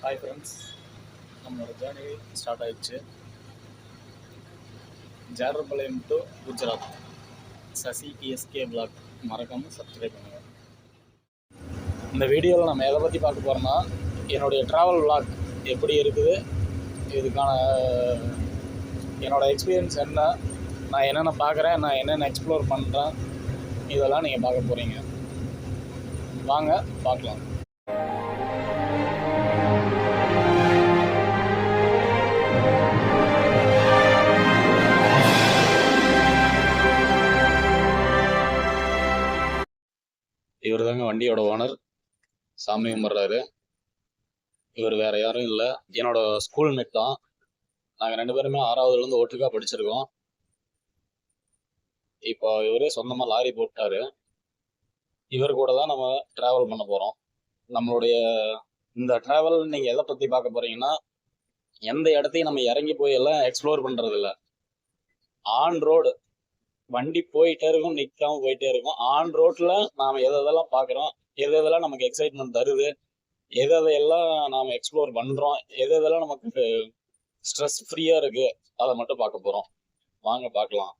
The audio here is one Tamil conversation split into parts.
ஹாய் ஃப்ரெண்ட்ஸ் நம்மளோட ஜேர்னி ஸ்டார்ட் ஆயிடுச்சு. Jerapalayam to Gujarat. Sasi TSK blog மறக்காமல் சப்ஸ்கிரைப் பண்ணுங்கள் இந்த வீடியோவில் நம்ம எதை பற்றி பார்க்க போகிறோம்னா என்னுடைய ட்ராவல் பிளாக் எப்படி இருக்குது இதுக்கான என்னோடய எக்ஸ்பீரியன்ஸ் என்ன நான் என்னென்ன பார்க்குறேன் நான் என்னென்ன எக்ஸ்ப்ளோர் பண்ணுறேன் இதெல்லாம் நீங்கள் பார்க்க போகிறீங்க வாங்க பார்க்கலாம். இவர் தாங்க வண்டியோட ஓனர். சாமி கும்பிட்றாரு இவர் வேற யாரும் இல்லை. என்னோட ஸ்கூல் மேட் தான். நாங்கள் ரெண்டு பேருமே ஆறாவதுலேருந்து ஓட்டுக்காக படிச்சிருக்கோம். இப்போ இவரே சொந்தமாக லாரி போட்டாரு. இவர் கூட தான் நம்ம ட்ராவல் பண்ண போகிறோம் நம்மளுடைய இந்த ட்ராவல் நீங்கள் எதை பற்றி பார்க்க போறீங்கன்னா எந்த இடத்தையும் நம்ம இறங்கி போய் எல்லாம் எக்ஸ்ப்ளோர் பண்ணுறதில்ல ஆன் ரோடு வண்டி போயிட்டே இருக்கும் நிற்காம போயிட்டே இருக்கும். ஆன் ரோட்ல நாம எதை எதெல்லாம் பார்க்குறோம் எது எதெல்லாம் நமக்கு எக்ஸைட்மெண்ட் தருது எது எதையெல்லாம் நாம எக்ஸ்ப்ளோர் பண்றோம் எது எதெல்லாம் நமக்கு ஸ்ட்ரெஸ் ஃப்ரீயா இருக்கு அதை மட்டும் பார்க்க போறோம். வாங்க பார்க்கலாம்.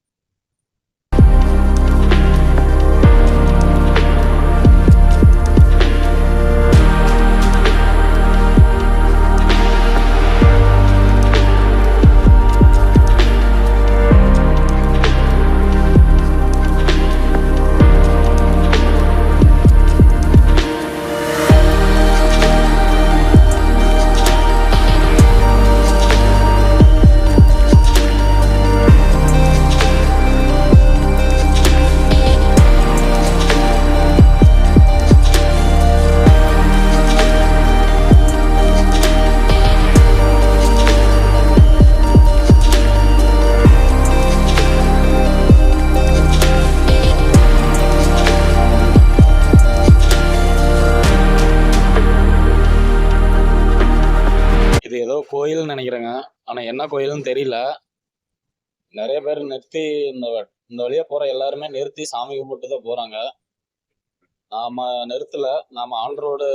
என்ன கோயில்னு தெரியல. நிறைய பேர் நிறுத்தி இந்த இந்த வழியா போற எல்லாருமே நிறுத்தி சாமி கும்பிட்டு தான் போறாங்க. நாம நிறுத்தல. நாம ஆன் ரோடு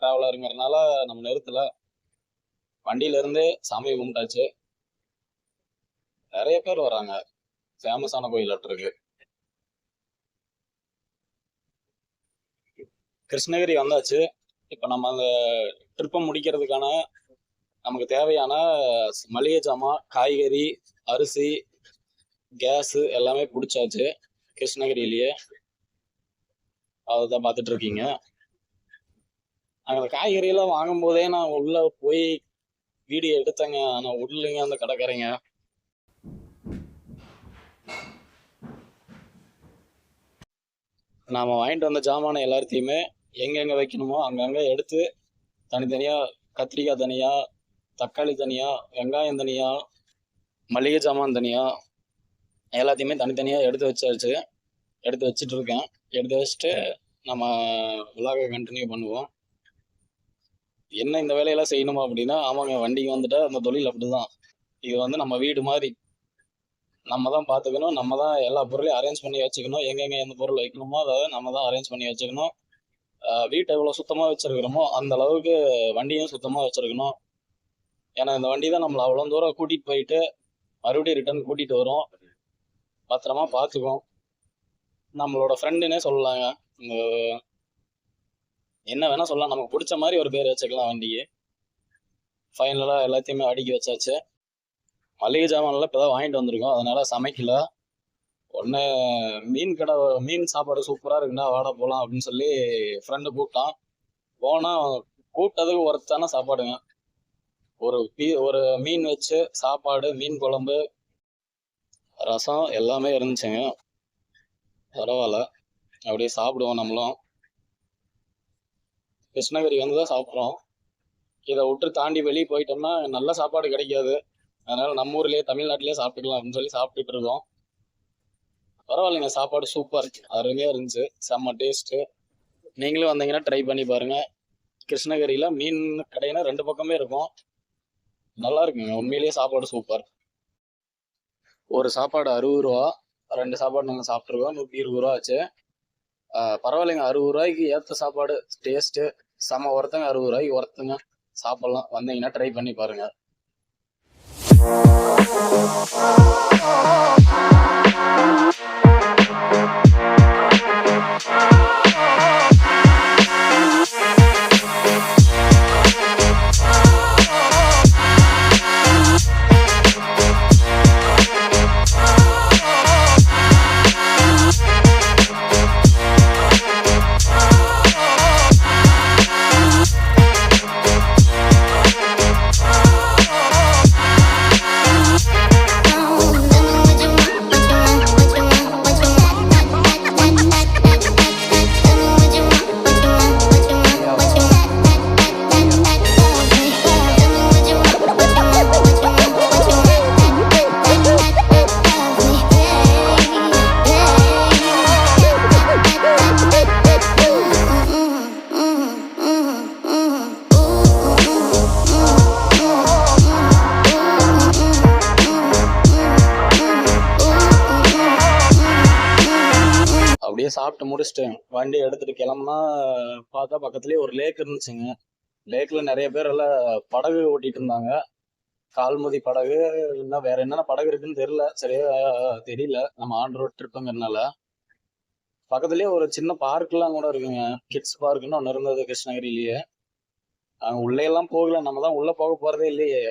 டிராவலருங்கிறதுனால நம்ம நிறுத்தல. வண்டியில இருந்தே சாமி கும்பிட்டாச்சு. நிறைய பேர் வராங்க. ஃபேமஸான கோயில் இருக்கு. கிருஷ்ணகிரி வந்தாச்சு. இப்ப நம்ம அந்த ட்ரிப்பை முடிக்கிறதுக்கான நமக்கு தேவையான மளிகை ஜாமான் காய்கறி அரிசி கேஸு எல்லாமே பிடிச்சாச்சு. கிருஷ்ணகிரியிலேயே. அதுதான் பார்த்துட்டு இருக்கீங்க அங்கே அந்த காய்கறியெல்லாம் வாங்கும்போதே நான் உள்ள போய் வீடியோ எடுத்தேங்க. ஆனால் உள்ளங்க அந்த கடைக்காரங்க. நாம் வாங்கிட்டு வந்த ஜாமானை எல்லாத்தையுமே எங்கெங்கே வைக்கணுமோ அங்கங்கே எடுத்து தனித்தனியாக கத்திரிக்காய் தனியாக தக்காளி தனியாக வெங்காயம் தனியாக மளிகை ஜாமான் தனியாக எல்லாத்தையுமே தனித்தனியாக எடுத்து வச்சாச்சு. எடுத்து வச்சுட்டு இருக்கேன். எடுத்து வச்சுட்டு நம்ம விலாக கண்டினியூ பண்ணுவோம். என்ன இந்த வேலையெல்லாம் செய்யணுமா அப்படின்னா ஆமாங்க வண்டிக்கு வந்துட்டா அந்த தொழில் அப்படிதான். இது வந்து நம்ம வீடு மாதிரி. நம்ம தான் பார்த்துக்கணும் நம்ம தான் எல்லா பொருளையும் அரேஞ்ச் பண்ணி வச்சுக்கணும். எங்கெங்க எந்த பொருள் வைக்கணுமோ அதை நம்ம தான் அரேஞ்ச் பண்ணி வச்சுக்கணும். வீட்டை எவ்வளோ சுத்தமாக வச்சுருக்கிறோமோ அந்த அளவுக்கு வண்டியும் சுத்தமாக வச்சுருக்கணும். ஏன்னா இந்த வண்டி தான் நம்மளை அவ்வளோ தூரம் கூட்டிட்டு போயிட்டு மறுபடியும் ரிட்டர்ன் கூட்டிட்டு வரும். பத்திரமா பார்த்துக்கும் நம்மளோட ஃப்ரெண்டுன்னே சொல்லலாங்க. இந்த என்ன வேணா சொல்லலாம். நமக்கு பிடிச்ச மாதிரி ஒரு பேர் வச்சுக்கலாம் வண்டிக்கு. ஃபைனலாக எல்லாத்தையுமே அடுக்கி வச்சாச்சு. மளிகை ஜாமான்லாம் இப்போ தான் வாங்கிட்டு வந்திருக்கோம். அதனால சமைக்கல. ஒன்று மீன் கடை மீன் சாப்பாடு சூப்பராக இருக்குன்னா வாட போகலாம் அப்படின்னு சொல்லி ஃப்ரெண்டு கூப்பிட்டான். போனால் கூப்பிட்டதுக்கு ஒருத்தான சாப்பாடுங்க. ஒரு பீ ஒரு மீன் வச்சு சாப்பாடு மீன் குழம்பு ரசம் எல்லாமே இருந்துச்சுங்க. பரவாயில்ல. அப்படியே சாப்பிடுவோம் நம்மளும். கிருஷ்ணகிரி வந்து தான் சாப்பிட்றோம். இதை விட்டு தாண்டி வெளியே போயிட்டோம்னா நல்ல சாப்பாடு கிடைக்காது. அதனால நம்ம ஊர்லயே தமிழ்நாட்டிலேயே சாப்பிட்டுக்கலாம் அப்படின்னு சொல்லி சாப்பிட்டுட்டு இருக்கோம். பரவாயில்லைங்க சாப்பாடு சூப்பர் அருமையாக இருந்துச்சு. செம்ம டேஸ்ட்டு நீங்களும் வந்தீங்கன்னா ட்ரை பண்ணி பாருங்கள் கிருஷ்ணகிரியில் மீன் கடைனா ரெண்டு பக்கமே இருக்கும். நல்லா இருக்குங்க. உண்மையிலேயே சாப்பாடு சூப்பர் ஒரு சாப்பாடு அறுபது ரூபா ரெண்டு சாப்பாடு நாங்கள் சாப்பிட்ருக்கோம் நூற்றி இருபது ரூபா ஆச்சு. பரவாயில்லைங்க. அறுபது ரூபாய்க்கு ஏற்ற சாப்பாடு டேஸ்ட்டு செம ஒருத்தங்க அறுபது ரூபாய்க்கு ஒருத்தங்க சாப்பிட்லாம். வந்தீங்கன்னா ட்ரை பண்ணி பாருங்க. டைம் வண்டி எடுத்துட்டு கிளம்புனா பார்த்தா பக்கத்துலேயே ஒரு லேக் இருந்துச்சுங்க. லேக்ல நிறைய பேர் எல்லாம் படகு ஓட்டிட்டு இருந்தாங்க. கால்மதி படகு இன்னும் வேற என்னென்ன படகு இருக்குன்னு தெரியல. சரியா தெரியல. நம்ம ஆன் ரோட் ட்ரிப்புங்கிறதுனால பக்கத்துலயே ஒரு சின்ன பார்க்லாம் கூட இருக்குங்க. கிட்ஸ் பார்க்னு ஒன்று இருந்தது கிருஷ்ணகிரியிலேயே. அங்கே உள்ளே எல்லாம் போகல. நம்ம தான் உள்ளே போக போகிறதே இல்லையே.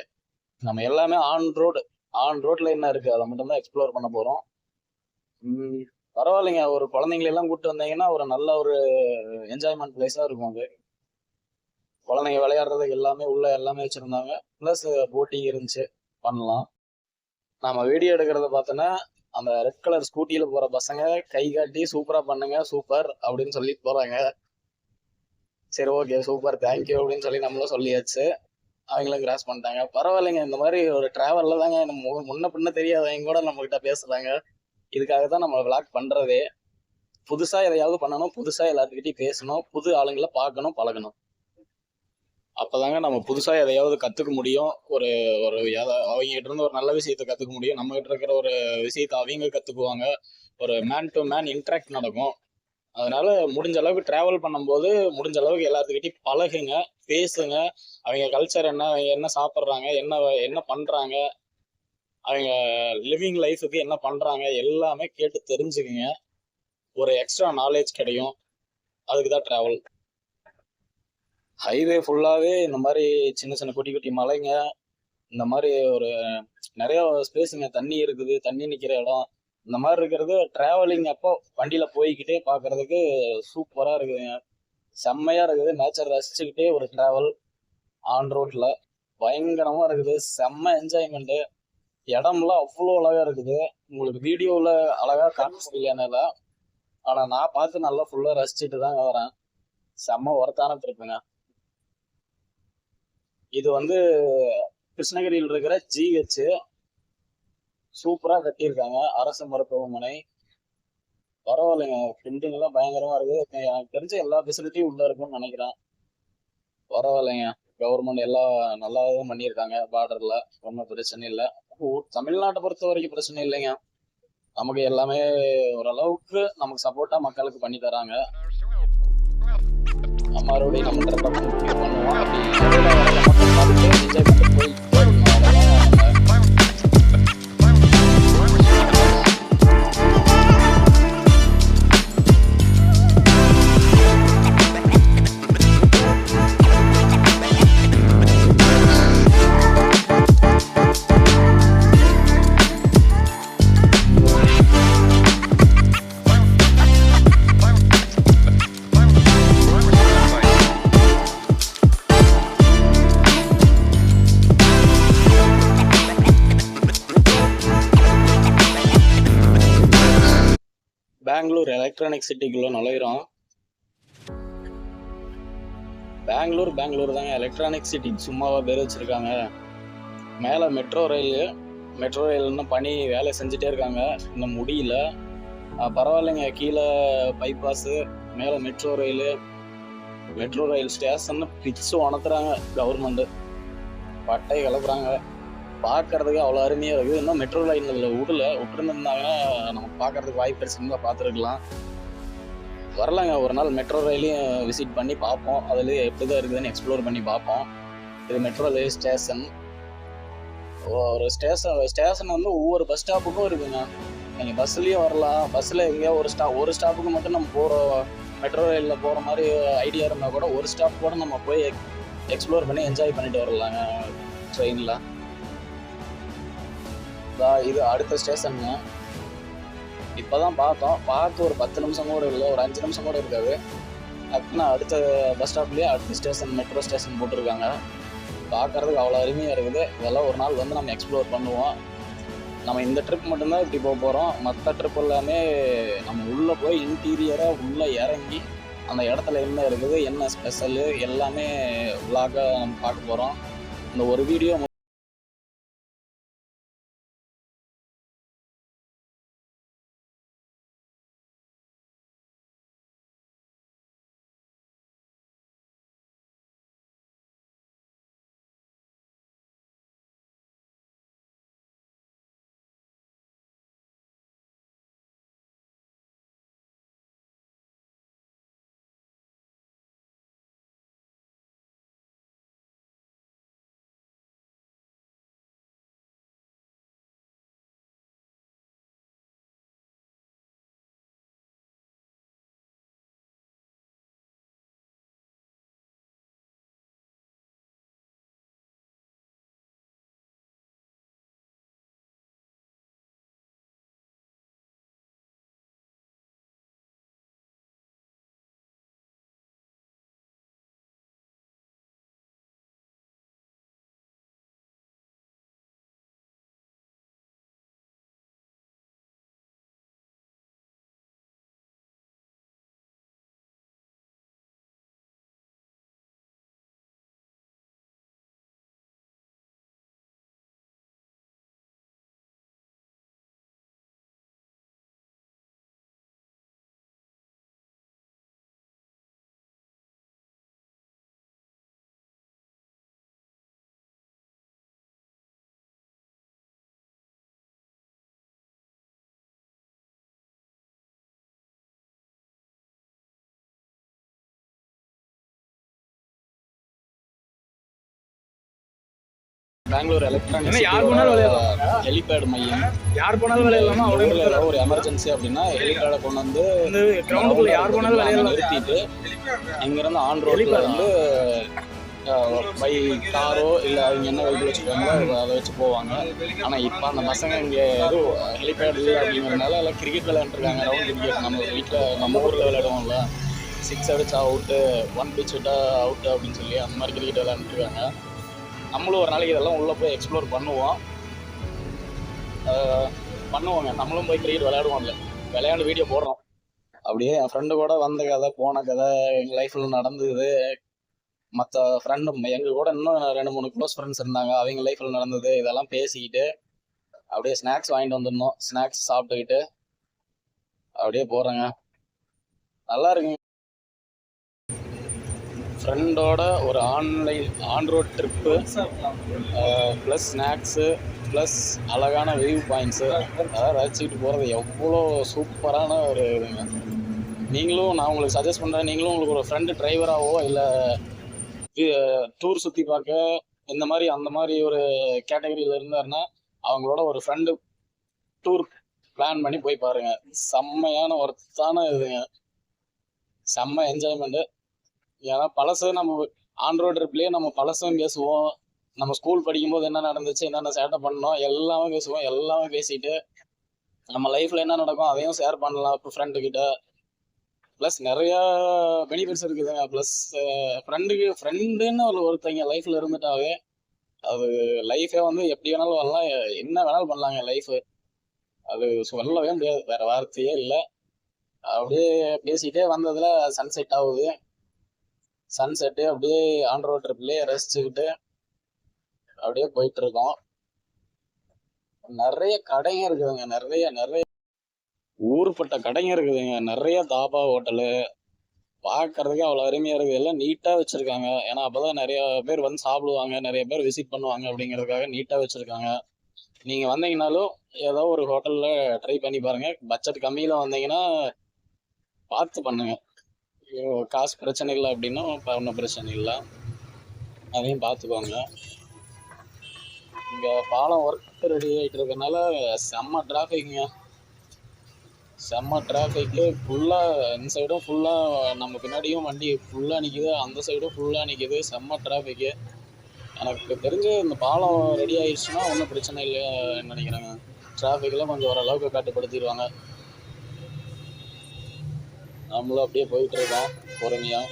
நம்ம எல்லாமே ஆன் ரோடு ஆன் ரோட்ல என்ன இருக்கு? அதை மட்டும் தான் எக்ஸ்ப்ளோர் பண்ண போகிறோம் பரவாயில்லைங்க. ஒரு குழந்தைங்களை எல்லாம் கூப்பிட்டு வந்தீங்கன்னா ஒரு நல்ல ஒரு என்ஜாய்மெண்ட் பிளேஸா இருக்கும் அது குழந்தைங்க விளையாடுறதுக்கு எல்லாமே உள்ள எல்லாமே வச்சிருந்தாங்க. ப்ளஸ் போட்டிங் இருந்துச்சு. பண்ணலாம். நாம வீடியோ எடுக்கிறத பார்த்தோன்னா அந்த ரெட் கலர் ஸ்கூட்டியில போற பசங்க கை காட்டி சூப்பரா பண்ணுங்க சூப்பர் அப்படின்னு சொல்லி போறாங்க. சரி ஓகே சூப்பர் தேங்க்யூ அப்படின்னு சொல்லி நம்மளும் சொல்லியாச்சு. அவங்களும் கிராஸ் பண்ணிட்டாங்க. பரவாயில்லைங்க. இந்த மாதிரி ஒரு டிராவலில் தாங்க நம்ம முன்ன பின்ன தெரியாதவங்க கூட நம்மகிட்ட பேசுகிறாங்க இதுக்காக தான் நம்ம விளாக் பண்ணுறதே புதுசாக எதையாவது பண்ணணும் புதுசாக எல்லாத்துக்கிட்டையும் பேசணும் புது ஆளுங்களை பார்க்கணும் பழகணும். அப்போதாங்க நம்ம புதுசாக எதையாவது கற்றுக்க முடியும். ஒரு ஒரு எத- அவங்க கிட்ட இருந்து ஒரு நல்ல விஷயத்த கற்றுக்க முடியும். நம்ம கிட்ட இருக்கிற ஒரு விஷயத்த அவங்க கற்றுக்குவாங்க ஒரு மேன் டு மேன் இன்ட்ராக்ட் நடக்கும். அதனால முடிஞ்ச அளவுக்கு ட்ராவல் பண்ணும்போது முடிஞ்ச அளவுக்கு எல்லாத்துக்கிட்டையும் பழகுங்க பேசுங்க. அவங்க கல்ச்சர் என்ன அவங்க என்ன சாப்பிட்றாங்க என்ன என்ன பண்ணுறாங்க அவங்க லிவிங் லைஃபுக்கு என்ன பண்ணுறாங்க எல்லாமே கேட்டு தெரிஞ்சுக்குங்க. ஒரு எக்ஸ்ட்ரா நாலேஜ் கிடைக்கும் அதுக்கு தான் ட்ராவல் ஹைவே ஃபுல்லாகவே இந்த மாதிரி சின்ன சின்ன குட்டி குட்டி மலைங்க. இந்த மாதிரி ஒரு நிறைய ஸ்பேஸுங்க தண்ணி இருக்குது தண்ணி நிற்கிற இடம். இந்த மாதிரி இருக்கிறது ட்ராவலிங் அப்போ வண்டியில் போய்கிட்டே பார்க்குறதுக்கு சூப்பராக இருக்குதுங்க. செம்மையாக இருக்குது. நேச்சர் ரசிச்சுக்கிட்டே ஒரு ட்ராவல் ஆன் ரோட்டில் பயங்கரமாக இருக்குது. செம்ம என்ஜாய்மெண்ட்டு இடம்லாம் அவ்வளோ அழகா இருக்குது. உங்களுக்கு வீடியோவில் அழகா காட்ட முடியல என்னால ஆனா நான் பார்த்து நல்லா ஃபுல்லா ரசிச்சுட்டு தான் வரேன். செம்ம ஒருத்தான ட்ரிப்புங்க இது வந்து கிருஷ்ணகிரியில் இருக்கிற ஜிஹெச் சூப்பராக கட்டியிருக்காங்க. அரசு மருத்துவமனை. பரவாயில்லைங்க. பிரிண்டிங் எல்லாம் பயங்கரமா இருக்கு. எனக்கு தெரிஞ்ச எல்லா ஃபெசிலிட்டியும் உள்ள இருக்கும்னு நினைக்கிறேன். பரவாயில்லைங்க. கவர்மெண்ட் எல்லாம் நல்லா தான் பண்ணியிருக்காங்க பார்டர்ல ஒன்றும் பிரச்சனை இல்லை. தமிழ்நாட்டை பொறுத்த வரைக்கும் பிரச்சனை இல்லைங்க. நமக்கு எல்லாமே ஓரளவுக்கு நமக்கு சப்போர்ட்டா மக்களுக்கு பண்ணி தராங்க. மறுபடியும் நம்ம பண்ணுவோம் அப்படி எலக்ட்ரானிக் சிட்டிக்குள்ள நுழையிறோம். பெங்களூர் பெங்களூர் தாங்க. எலக்ட்ரானிக் சிட்டி சும்மாவா பேர் வச்சிருக்காங்க. மேலே மெட்ரோ ரயில் மெட்ரோ ரயில் பணி வேலை செஞ்சுட்டே இருக்காங்க. இன்னும் முடியல. பரவாயில்லைங்க. கீழே பைபாஸு மேலே metro rail metro rail station பிச்சு உணர்த்துறாங்க கவர்மெண்ட் பட்டை கிளப்புறாங்க. பார்க்கறதுக்கு அவ்வளோ அருமையாக இருக்குது. இன்னும் மெட்ரோ ரயில் இதில் விடல. விட்டுருந்துருந்தாங்கன்னா நம்ம பார்க்கறதுக்கு வாய்ப்பு கிடைச்சிருந்தா பார்த்துருக்கலாம். வரலாங்க. ஒரு நாள் மெட்ரோ ரயிலையும் விசிட் பண்ணி பார்ப்போம். அதுலேயே எப்படி தான் இருக்குதுன்னு எக்ஸ்ப்ளோர் பண்ணி பார்ப்போம். இது மெட்ரோ ரயில் ஸ்டேஷன் ஒரு ஸ்டேஷன் ஸ்டேஷன் வந்து ஒவ்வொரு பஸ் ஸ்டாப்புக்கும் இருக்குங்க. நீங்கள் பஸ்லேயும் வரலாம். பஸ்ஸில் எங்கேயோ ஒரு ஸ்டா ஒரு ஸ்டாப்புக்கு மட்டும் நம்ம போகிறோம் மெட்ரோ ரயிலில் போகிற மாதிரி ஐடியா இருந்தால் கூட ஒரு ஸ்டாப் கூட நம்ம போய் எக்ஸ்ப்ளோர் பண்ணி என்ஜாய் பண்ணிட்டு வரலாங்க ட்ரெயினில் இது அடுத்த ஸ்டேஷனுங்க இப்போ தான் பார்த்தோம். பார்த்து ஒரு பத்து நிமிஷம் கூட இல்லை ஒரு அஞ்சு நிமிஷம் கூட இருக்காது. டக்குன்னு அடுத்த பஸ் ஸ்டாப்லேயே அடுத்த ஸ்டேஷன் மெட்ரோ ஸ்டேஷன் போட்டிருக்காங்க. பார்க்கறதுக்கு அவ்வளோ அருமையாக இருக்குது. இதெல்லாம் ஒரு நாள் வந்து நம்ம எக்ஸ்ப்ளோர் பண்ணுவோம். நம்ம இந்த ட்ரிப் மட்டும்தான் இப்படி போக போகிறோம் மற்ற ட்ரிப் எல்லாமே நம்ம உள்ளே போய் இன்டீரியராக உள்ளே இறங்கி அந்த இடத்துல என்ன இருக்குது என்ன ஸ்பெஷலு எல்லாமே விலாகாக நம்ம பார்க்க போகிறோம் இந்த ஒரு வீடியோ பெங்களூர் ஏன்னா யார் போனாலும் விளையாடலாம். எலக்ட்ரானிக்ஸ் ஹெலிபேட் மையம். யார் போனாலும் விளையாடலாமா? அவ்வளோ ஒரு எமர்ஜென்சி அப்படின்னா ஹெலிபேடை கொண்டு வந்து கிரவுண்டுக்குள்ள யார் போனாலும் விளையாடலாம். நிறுத்திட்டு இங்கிருந்து ஆன் ரோட்ல Helipad. வந்து பை காரோ இல்லை அவங்க என்ன வெஹிக்கிள் வச்சுருக்காங்களோ அதை வச்சு போவாங்க. ஆனால் இப்போ அந்த பசங்க இங்கே எதுவும் ஹெலிபேட் இல்லை அப்படிங்கிறதுனால எல்லாம் கிரிக்கெட் விளையாண்டுருக்காங்க. ரவுண்ட் கிரிக்கெட் நம்ம வீட்டில் நம்ம ஊரில் விளையாடுவோம்ல. சிக்ஸ் அடிச்சா அவுட்டு ஒன் பிச் விட்டா அவுட்டு அப்படின்னு சொல்லி அந்த மாதிரி கிரிக்கெட் விளையாண்டுருக்காங்க. நம்மளும் ஒரு நாளைக்கு இதெல்லாம் உள்ளே போய் எக்ஸ்ப்ளோர் பண்ணுவோம். பண்ணுவோங்க. நம்மளும் போய் கிரிக்கெட் விளையாடுவோம்ல. விளையாண்டு வீடியோ போடுறோம். அப்படியே என் ஃப்ரெண்டு கூட வந்த கதை போன கதை எங்கள் லைஃப்பில் நடந்தது. மற்ற ஃப்ரெண்டு எங்கள் கூட இன்னும் ரெண்டு மூணு க்ளோஸ் ஃப்ரெண்ட்ஸ் இருந்தாங்க. அவங்க லைஃப்பில் நடந்தது இதெல்லாம் பேசிக்கிட்டு அப்படியே ஸ்நாக்ஸ் வாங்கிட்டு வந்துடணும். ஸ்நாக்ஸ் சாப்பிட்டுக்கிட்டு அப்படியே போகிறேங்க நல்லா இருக்குங்க. ஃப்ரெண்டோட ஒரு online on road trip plus snacks plus அழகான வியூ பாயிண்ட்ஸு அதாவது ரசிச்சுக்கிட்டு போகிறது எவ்வளோ சூப்பரான ஒரு இதுங்க. நீங்களும் நான் உங்களுக்கு சஜஸ்ட் பண்ணுறேன் நீங்களும் உங்களுக்கு ஒரு ஃப்ரெண்டு டிரைவராகவோ இல்லை டூர் சுற்றி பார்க்க இந்த மாதிரி அந்த மாதிரி ஒரு கேட்டகரியில் இருந்தாருன்னா அவங்களோட ஒரு ஃப்ரெண்டு டூர் பிளான் பண்ணி போய் பாருங்கள் செம்மையான ஒர்த்தான இதுங்க. செம்ம என்ஜாய்மெண்ட்டு ஏன்னா பழசு நம்ம ஆன் ரோட் ட்ரிப்லேயே நம்ம பழசும் பேசுவோம். நம்ம ஸ்கூல் படிக்கும்போது என்ன நடந்துச்சு என்னென்ன சேட்டை பண்ணோம் எல்லாமே பேசுவோம் எல்லாமே பேசிட்டு நம்ம லைஃப்ல என்ன நடக்கும் அதையும் ஷேர் பண்ணலாம் இப்போ ஃப்ரெண்டு கிட்ட. ப்ளஸ் நிறையா பெனிஃபிட்ஸ் இருக்குதுங்க. ப்ளஸ் ஃப்ரெண்டுக்கு ஃப்ரெண்டுன்னு ஒரு ஒருத்தங்க லைஃப்ல இருந்துட்டாவே அது லைஃபே வந்து எப்படி வேணாலும் வரலாம் என்ன வேணாலும் பண்ணலாங்க லைஃபு அது சொல்லவே முடியாது. வேற வார்த்தையே இல்லை. அப்படியே பேசிட்டே வந்ததுல சன்செட் ஆகுது. சன்செட்டு அப்படியே ஆன் ரோட் ட்ரிப்லேயே ரசிச்சுக்கிட்டு அப்படியே போயிட்டு இருக்கோம் நிறைய கடைங்க இருக்குதுங்க. நிறைய நிறைய ஊர்பட்ட கடைங்க இருக்குதுங்க. நிறைய தாபா ஹோட்டலு. பார்க்கறதுக்கு அவ்வளோ அருமையாக இருக்குது எல்லாம் நீட்டாக வச்சுருக்காங்க. ஏன்னா அப்போ தான் நிறைய பேர் வந்து சாப்பிடுவாங்க. நிறைய பேர் விசிட் பண்ணுவாங்க அப்படிங்கிறதுக்காக நீட்டாக வச்சுருக்காங்க. நீங்கள் வந்தீங்கனாலும் ஏதோ ஒரு ஹோட்டலில் ட்ரை பண்ணி பாருங்கள் பட்ஜெட் கம்மியில் வந்தீங்கன்னா பார்த்து பண்ணுங்கள் காசு பிரச்சனை இல்லை அப்படின்னா ஒன்றும் பிரச்சனை இல்லை. அதையும் பார்த்துக்கோங்க இங்கே பாலம் ஒர்க் ரெடி ஆகிட்டு இருக்கனால செம்ம டிராஃபிக்ங்க செம்ம டிராஃபிக்கு ஃபுல்லாக இந்த சைடும் ஃபுல்லாக நம்ம பின்னாடியும் வண்டி ஃபுல்லாக நிற்கிது அந்த சைடும் ஃபுல்லாக நிற்கிது செம்ம டிராஃபிக்கு எனக்கு தெரிஞ்சு இந்த பாலம் ரெடி ஆயிடுச்சுன்னா ஒன்றும் பிரச்சனை இல்லைன்னு நினைக்கிறேங்க. டிராஃபிக்லாம் கொஞ்சம் ஓரளவுக்கு கட்டுப்படுத்திடுவாங்க. நம்மளும் அப்படியே போயிட்டு இருக்கோம். பொறுமையாக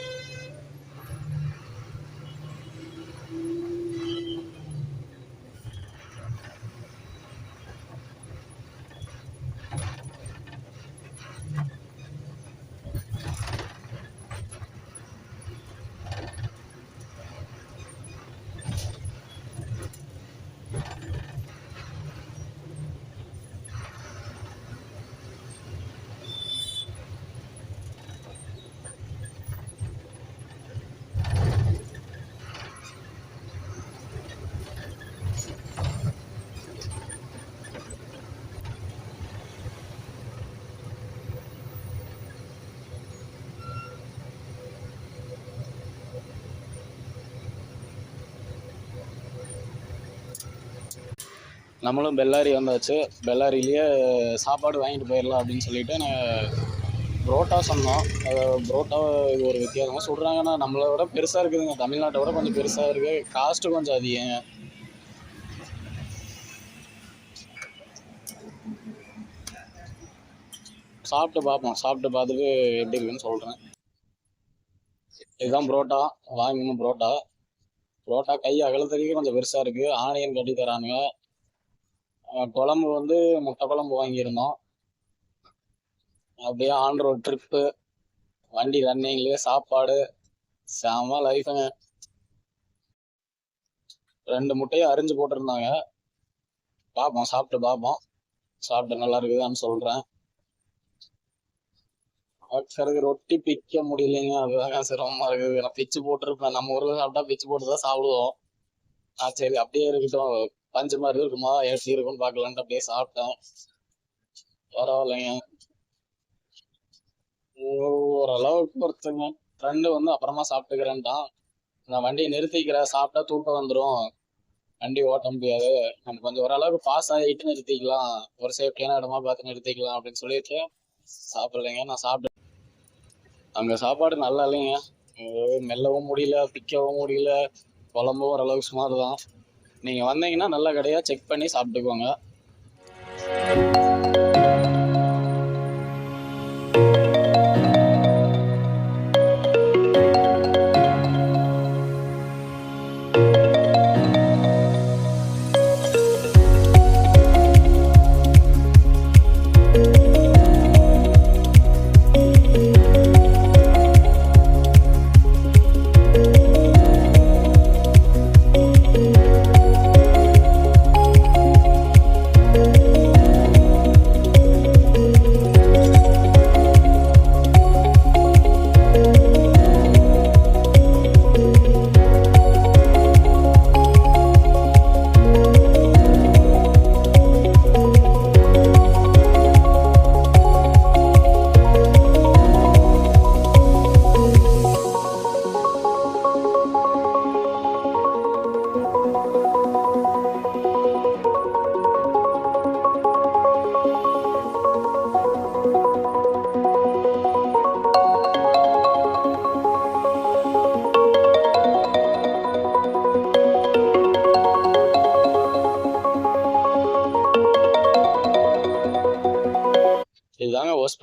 நம்மளும் பெல்லாரி வந்தாச்சு. பெல்லாரிலேயே சாப்பாடு வாங்கிட்டு போயிடலாம் அப்படின்னு சொல்லிட்டு நான் புரோட்டா சொன்னோம். புரோட்டா இது ஒரு வித்தியாசமாக சொல்கிறாங்கன்னா நம்மளை விட பெருசாக இருக்குதுங்க. தமிழ்நாட்டை விட கொஞ்சம் பெருசாக இருக்குது காஸ்ட்டு கொஞ்சம் அதிகங்க சாப்பிட்டு பார்ப்போம். சாப்பிட்டு பார்த்துட்டு எப்படி இருக்குன்னு சொல்கிறேன் இதுதான் புரோட்டா. வாங்கணும் புரோட்டா. புரோட்டா கை அகலத்துக்கு கொஞ்சம் பெருசாக இருக்குது ஆனியன் கட்டி தரானுங்க. குழம்பு வந்து முட்டை குழம்பு வாங்கியிருந்தோம். அப்படியே ஆன் ரோட் ட்ரிப்பு வண்டி ரன்னிங்லேயே சாப்பாடு செம லைஃபுங்க ரெண்டு முட்டையும் அரிஞ்சு போட்டிருந்தாங்க. பார்ப்போம் சாப்பிட்டு பார்ப்போம் சாப்பிட்டு நல்லா இருக்குதான்னு சொல்கிறேன் சிறகு ரொட்டி பிக்க முடியலைங்க. அதுதான் சிரமமாக இருக்குது. நான் பிச்சு போட்டிருப்பேன். நம்ம ஊரில் சாப்பிட்டா பிச்சு போட்டு தான் சாப்பிடுவோம். ஆ சரி அப்படியே இருக்கட்டும். பஞ்சு மாதிரி இருக்குமா? எப்படி இருக்கும்னு பார்க்கலான்ட்டு அப்படியே சாப்பிட்டோம். பரவாயில்லைங்க. ஓரளவுக்கு ஒருத்தங்க ஃப்ரெண்டு வந்து அப்புறமா சாப்பிட்டுக்கிறேன்ட்டான். நான் வண்டியை நிறுத்திக்கிறேன். சாப்பிட்டா தூக்கம் வந்துடும் வண்டி ஓட்ட முடியாது. நம்ம கொஞ்சம் ஓரளவுக்கு பாஸ் ஆகிட்டு நிறுத்திக்கலாம். ஒரு சேஃப்டியான இடமா பார்த்து நிறுத்திக்கலாம் அப்படின்னு சொல்லிட்டு சாப்பிடலைங்க. நான் சாப்பிட்டு அங்கே சாப்பாடு நல்லா இல்லைங்க. மெல்லவும் முடியல பிக்கவும் முடியல. குழம்பும் ஓரளவுக்கு சுமார் தான். நீங்கள் வந்தீங்கன்னா நல்ல கடையாக செக் பண்ணி சாப்பிட்டுக்கோங்க.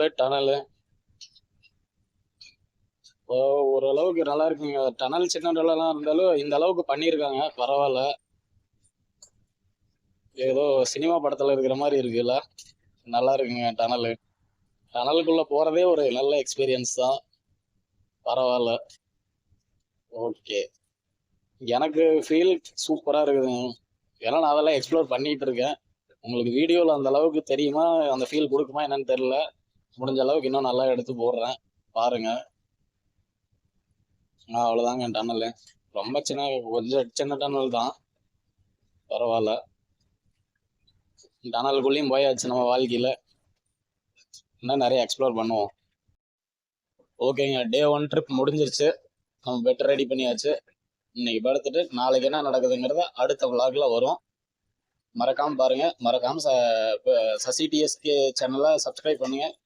இதுதாங்க டனலு ஓரளவுக்கு நல்லா இருக்குங்க. டனல் சின்ன டனலாம் இருந்தாலும் இந்த அளவுக்கு பண்ணியிருக்காங்க. பரவாயில்ல. ஏதோ சினிமா படத்தில் இருக்கிற மாதிரி இருக்குல்ல. நல்லா இருக்குங்க டனலு டனலுக்குள்ளே போகிறதே ஒரு நல்ல எக்ஸ்பீரியன்ஸ் தான். பரவாயில்ல. ஓகே. எனக்கு ஃபீல் சூப்பராக இருக்குதுங்க. ஏன்னா நான் அதெல்லாம் எக்ஸ்ப்ளோர் பண்ணிட்டு இருக்கேன். உங்களுக்கு வீடியோவில் அந்த அளவுக்கு தெரியுமா? அந்த ஃபீல் கொடுக்குமா? என்னன்னு தெரில முடிஞ்ச அளவுக்கு இன்னும் நல்லா எடுத்து போடுறேன். பாருங்க. ஆ அவ்வளோதாங்க என் டன்னலு ரொம்ப சின்ன கொஞ்சம் சின்ன டன்னல் தான். பரவாயில்ல. டனலுக்குள்ளேயும் போயாச்சு நம்ம வாழ்க்கையில். இன்னும் நிறைய எக்ஸ்ப்ளோர் பண்ணுவோம். ஓகேங்க டே ஒன் ட்ரிப் முடிஞ்சிருச்சு. நம்ம பெட்டர் ரெடி பண்ணியாச்சு. இன்னைக்கு படுத்துட்டு நாளைக்கு என்ன நடக்குதுங்கிறத அடுத்த விளாக்ல வரும். மறக்காமல் பாருங்கள் மறக்காமல் ச- சசி டிஎஸ்கே சேனலை சப்ஸ்கிரைப் பண்ணுங்கள்